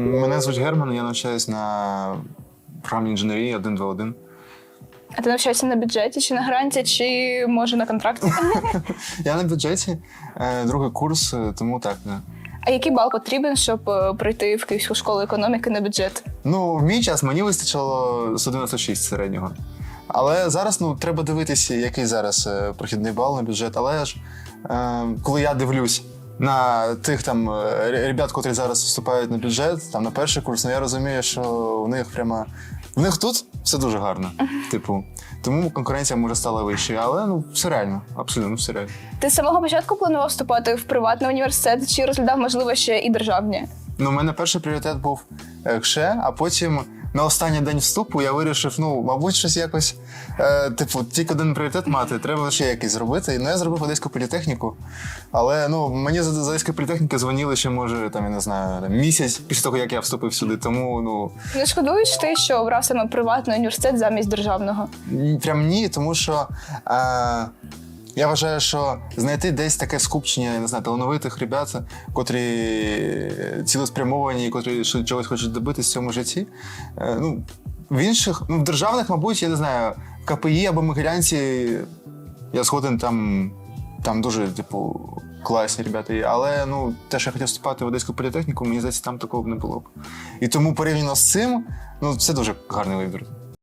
Мене звуть Герман, я навчаюсь на програмній інженерії 121. А ти навчаєшся на бюджеті чи на гранті, чи може на контракті? Я на бюджеті, е, другий курс, е, тому так. Да. А який бал потрібен, щоб е, прийти в Київську школу економіки на бюджет? Ну, в мій час мені вистачило 196 середнього. Але зараз ну, треба дивитися, який зараз прохідний бал на бюджет. Але ж коли я дивлюсь на тих там е, ребят, котрі зараз вступають на бюджет, там на перший курс, ну я розумію, що у них прямо. В них тут все дуже гарно. Типу, тому конкуренція може стала вищою, але ну все реально, абсолютно все реально. Ти з самого початку планував вступати в приватний університет чи розглядав, можливо, ще і державні? Ну, у мене перший пріоритет був е, КШЕ, а потім на останній день вступу я вирішив, ну, мабуть, щось якось, е, типу, тільки один пріоритет мати, треба ще якийсь зробити. Ну, я зробив Одеську політехніку. Але ну, мені з з Одеської політехніки дзвонили ще, може, там, я не знаю, там, місяць після того, як я вступив сюди. Тому ну, Не шкодуєш ти, що обрав саме приватний університет замість державного? прям ні, тому що. Е, я вважаю, що знайти десь таке скупчення, я не знаю, талановитих ребят, котрі цілеспрямовані, котрі чогось хочуть добитись в цьому житті. е, Ну, в інших, ну, в державних, мабуть, я не знаю, КПІ або Могилянці я згоден там, там дуже, типу, класні ребята. Але ну, те, що я хотів вступати в Одеську політехніку, мені здається, там такого б не було б. І тому порівняно з цим, ну, це дуже гарний вибір.